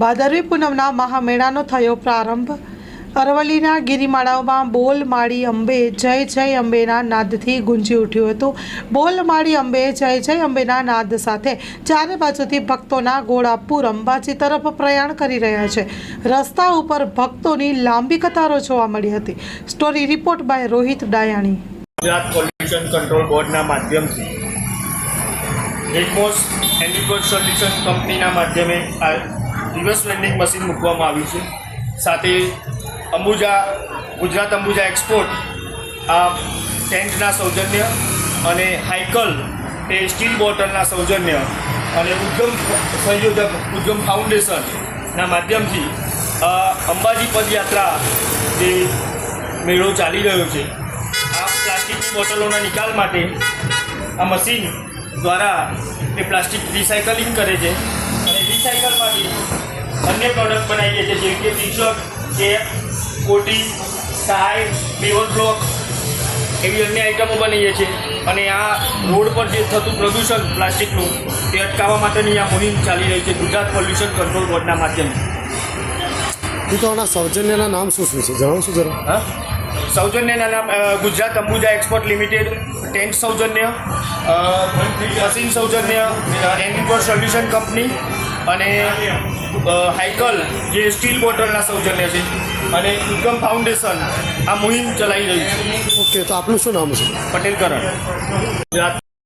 ભાદરવી પૂનમના મહામેળાનો થયો પ્રારંભ. અરવલ્લીના ગિરિમાળાઓમાં બોલ માળી અંબે જય જય અંબેના નાદથી ગુંજી ઉઠ્યું હતું. બોલ માળી અંબે જય જય અંબેના નાદ સાથે ચારે બાજુથી ભક્તોના ઘોડા પૂર અંબાજી તરફ પ્રયાણ કરી રહ્યા છે. રસ્તા ઉપર ભક્તોની લાંબી કતારો જોવા મળી હતી. Story report by Rohit Dayani. Gujarat pollution control બોર્ડના માધ્યમથી રિમોસ એન્ડિકોટ સોલ્યુશન કંપનીના માધ્યમે રિવર્સ વેન્ડિંગ મશીન મૂકવામાં આવ્યું છે. સાથે અંબુજા, ગુજરાત અંબુજા એક્સપોર્ટ આ ટેન્ટના સૌજન્ય અને હાઇકલ એ સ્ટીલ બોટલના સૌજન્ય અને ઉદ્ગમ સંયોજક ઉદ્ગમ ફાઉન્ડેશનના માધ્યમથી અંબાજી પદયાત્રા જે મેળો ચાલી રહ્યો છે, આ પ્લાસ્ટિકની બોટલોના નિકાલ માટે આ મશીન દ્વારા એ પ્લાસ્ટિક રિસાયકલિંગ કરે છે. રિસાયકલમાંથી અન્ય પ્રોડક્ટ બનાવીએ છીએ જેમ કે ટી શર્ટ કેપ કોટી ટાઈ પેવર બ્લોક એવી અન્ય આઇટમો બનાવીએ છીએ અને આ રોડ પર જે થતું પ્રદૂષણ પ્લાસ્ટિકનું તે અટકાવવા માટેની આ મુહિમ ચાલી રહી છે ગુજરાત પોલ્યુશન કંટ્રોલ બોર્ડના માધ્યમથી. તો આના સૌજન્યના નામ શું શું છે? જણાવશો જરા હા? સૌજન્યના નામ Gujarat Ambuja export limited tent સૌજન્ય machine સૌજન્ય એન્ડિકોર સોલ્યુશન કંપની અને હાઇકલ જે સ્ટીલ બોટલના સૌજન્ય છે અને ઇકમ ફાઉન્ડેશન આ મુહિમ ચલાવી રહ્યું છે. ઓકે તો આપનું શું નામ છે? પટેલ કરણ. ગુજરાત